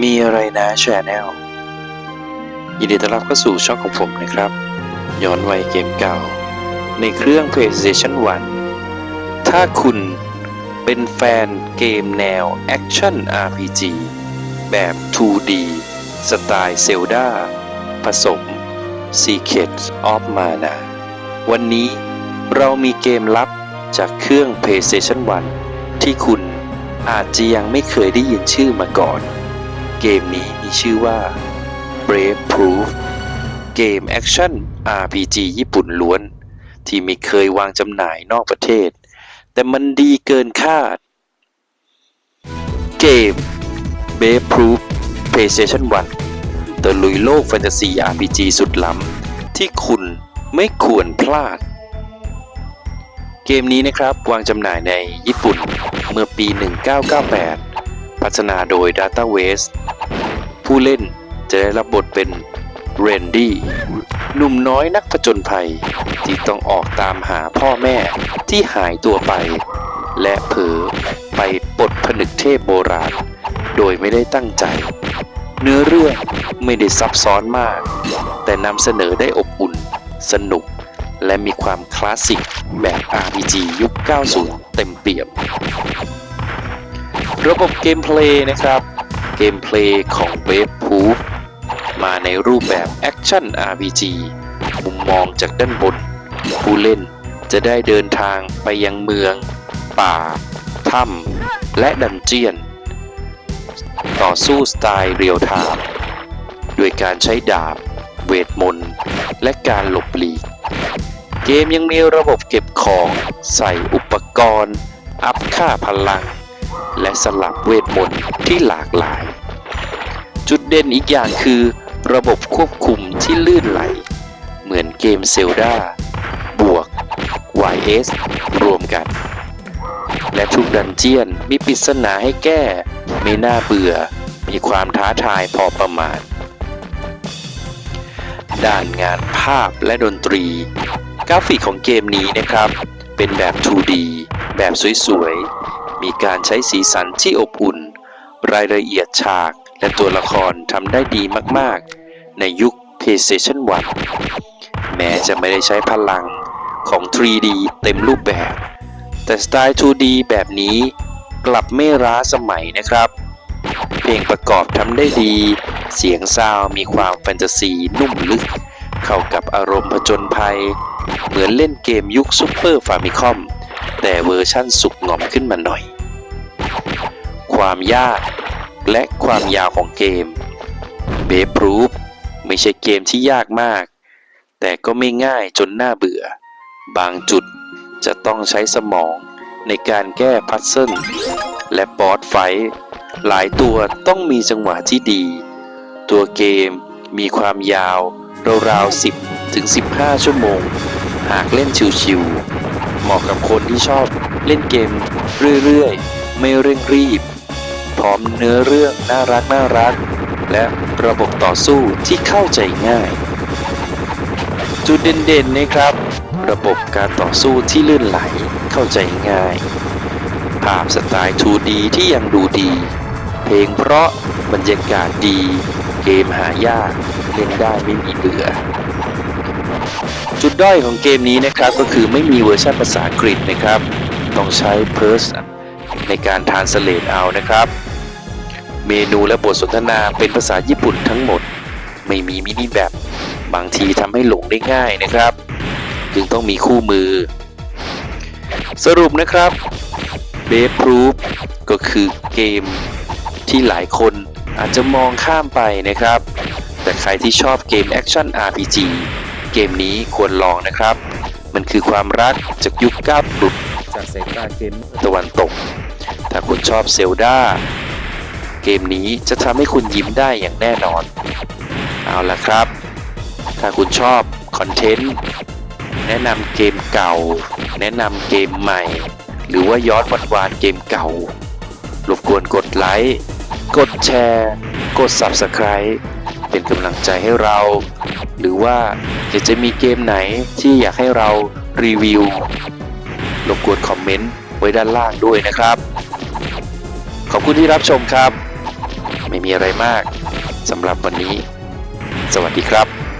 มีอะไรนะชแนลยินดีต้อนรับเข้าสู่ช่องของผมนะครับ ย้อนวัยเกมเก่า ในเครื่อง PlayStation 1 ถ้าคุณเป็นแฟนเกมแนว Action RPG แบบ 2D สไตล์ Zelda ผสม Secret of Mana วันนี้เรามีเกมลับจากเครื่อง PlayStation 1 ที่คุณอาจจะยังไม่เคยได้ยินชื่อมาก่อน เกมนี้มีชื่อว่า Brave Proof เกมแอคชั่น RPG ญี่ปุ่นล้วน ที่ไม่เคยวางจำหน่ายนอกประเทศ แต่มันดีเกินคาด เกม Brave Proof PlayStation 1ตะลุยโลกแฟนตาซี RPG สุดล้ำ ที่คุณไม่ควรพลาด เกมนี้นะครับวางจำหน่ายในญี่ปุ่นเมื่อปี 1998 พัฒนาโดย Data West ผู้เล่นจะได้รับบทเป็นเรนดี้หนุ่มน้อยนักผจญภัย ที่ต้องออกตามหาพ่อแม่ที่หายตัวไป และเผลอไปปลดผนึกเทพโบราณ โดยไม่ได้ตั้งใจ เนื้อเรื่องไม่ได้ซับซ้อนมาก แต่นำเสนอได้อบอุ่น สนุก และมีความคลาสสิกแบบ RPG ยุค 90 เต็มเปี่ยม ระบบเกมเพลย์นะครับ มเพลย์ของ Wave Proof มาในรูปแบบ Action RPG มุมมองจากด้านบน ผู้เล่นจะได้เดินทางไปยังเมือง ป่า ถ้ำ และดันเจียน ต่อสู้สไตล์เรียลไทม์ด้วยการใช้ดาบ เวทมนต์ และการหลบหลีก เกมยังมีระบบเก็บของใส่อุปกรณ์ อัพค่าพลัง และสลับเวทมนต์ที่หลากหลาย จุดเด่นอีกอย่างคือระบบควบคุมที่ลื่นไหล เหมือนเกมเซลดาบวก YS รวมกัน และทุกดันเจียนมีปริศนาให้แก้ ไม่น่าเบื่อ มีความท้าทายพอประมาณ ด้านงานภาพและดนตรี กราฟิกของเกมนี้นะครับ เป็นแบบ 2D แบบสวย มีการใช้สีสันที่อบอุ่น รายละเอียดฉากและตัวละครทำได้ดีมากๆ ในยุค PlayStation 1 แม้จะไม่ได้ใช้พลังของ 3D เต็มรูปแบบ แต่สไตล์ 2D แบบนี้กลับไม่ร้าสมัยนะครับ เพลงประกอบทำได้ดี เสียงซาวมีความแฟนตาซีนุ่มลึก เข้ากับอารมณ์ผจญภัย เหมือนเล่นเกมยุคซุปเปอร์ฟามิคอม แต่เวอร์ชั่นสุกงอมขึ้นมาหน่อย ความยากและความยาวของเกมเบฟรูฟไม่ใช่เกมที่ยากมาก แต่ก็ไม่ง่ายจนน่าเบื่อ บางจุดจะต้องใช้สมองในการแก้พัซเซิลและบอสไฟหลายตัวต้องมีจังหวะที่ดี ตัวเกมมีความยาวราวๆ10 ถึง 15 ชั่วโมง หากเล่นชิวๆ เหมาะกับคนที่ชอบเล่นเกมเรื่อยๆ ไม่เร่งรีบ พร้อมเนื้อเรื่องน่ารักน่ารัก และระบบต่อสู้ที่เข้าใจง่าย จุดเด่นๆนะครับ ระบบการต่อสู้ที่ลื่นไหลเข้าใจง่าย ภาพสไตล์ 2D ที่ยังดูดี เพลงเพราะบรรยากาศดี เกมหายากเล่นได้ไม่มีเบื่อ จุดด้อยของเกมนี้นะครับก็คือไม่มีเวอร์ชันภาษาอังกฤษนะครับ ต้องใช้ p e r s ในการทานสเลตเอานะครับ เมนูและบทสนทนาเป็นภาษาญี่ปุ่นทั้งหมด ไม่มีมินิแบบบางทีทำให้หลงได้ง่ายนะครับ จึงต้องมีคู่มือ สรุปนะครับ b a b e Proof ก็คือเกมที่หลายคนอาจจะมองข้ามไปนะครับ แต่ใครที่ชอบเกมแอคชั่น RPG เกมนี้ควรลองนะครับ มันคือความรักจากยุคก้าวปลุกจากสายตาเกมตะวันตก ถ้าคุณชอบเซลดาเกมนี้จะทำให้คุณยิ้มได้อย่างแน่นอน เอาละครับ ถ้าคุณชอบคอนเทนต์แนะนำเกมเก่า แนะนำเกมใหม่ หรือว่าย้อนวันวานเกมเก่ารบกวนกดไลค์ กดแชร์ กด Subscribe เป็นกำลังใจให้เรา หรือว่าอยากจะมีเกมไหนที่อยากให้เรารีวิวรบกวนคอมเมนต์ไว้ด้านล่างด้วยนะครับ ขอบคุณที่รับชมครับ ไม่มีอะไรมากสำหรับวันนี้ สวัสดีครับ